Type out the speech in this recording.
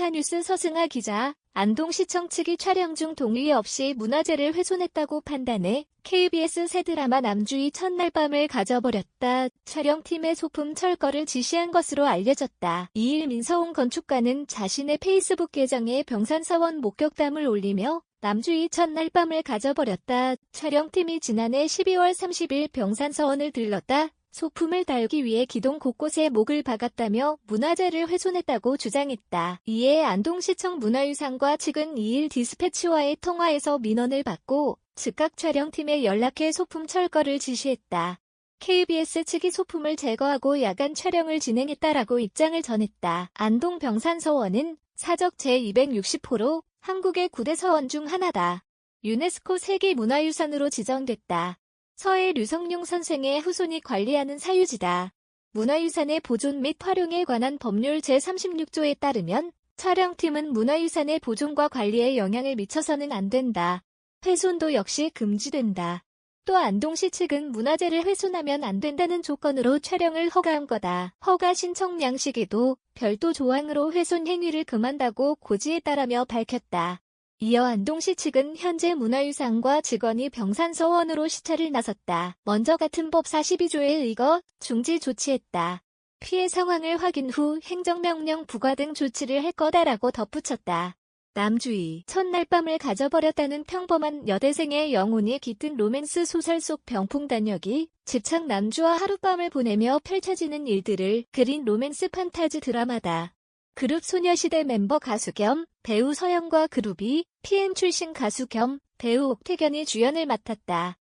스타뉴스 서승아 기자, 안동시청 측이 촬영 중 동의 없이 문화재를 훼손했다고 판단해 KBS 새 드라마 남주희 첫날 밤을 가져버렸다. 촬영팀의 소품 철거를 지시한 것으로 알려졌다. 이일 민서홍 건축가는 자신의 페이스북 계정에 병산사원 목격담을 올리며 남주희 첫날 밤을 가져버렸다. 촬영팀이 지난해 12월 30일 병산서원을 들렀다. 소품을 달기 위해 기동 곳곳에 목을 박았다며 문화재를 훼손했다고 주장했다. 이에 안동시청 문화유산과 측은 2일 디스패치와의 통화에서 민원을 받고 즉각 촬영팀에 연락해 소품 철거를 지시했다. KBS 측이 소품을 제거하고 야간 촬영을 진행했다라고 입장을 전했다. 안동 병산서원은 사적 제260호로 한국의 9대 서원 중 하나다. 유네스코 세계문화유산으로 지정됐다. 서해 류성룡 선생의 후손이 관리하는 사유지다. 문화유산의 보존 및 활용에 관한 법률 제36조에 따르면 촬영팀은 문화유산의 보존과 관리에 영향을 미쳐서는 안 된다. 훼손도 역시 금지된다. 또 안동시 측은 문화재를 훼손하면 안 된다는 조건으로 촬영을 허가한 거다. 허가 신청 양식에도 별도 조항으로 훼손 행위를 금한다고 고지했다라며 밝혔다. 이어 안동시 측은 현재 문화유산과 직원이 병산서원으로 시찰을 나섰다. 먼저 같은 법 42조에 의거 중지 조치했다. 피해 상황을 확인 후 행정명령 부과 등 조치를 할 거다라고 덧붙였다. 남주희, 첫날 밤을 가져버렸다는 평범한 여대생의 영혼이 깃든 로맨스 소설 속 병풍단역이 집착 남주와 하룻밤을 보내며 펼쳐지는 일들을 그린 로맨스 판타지 드라마다. 그룹 소녀시대 멤버 가수 겸 배우 서영과 그룹이 PM 출신 가수 겸 배우 옥태견이 주연을 맡았다.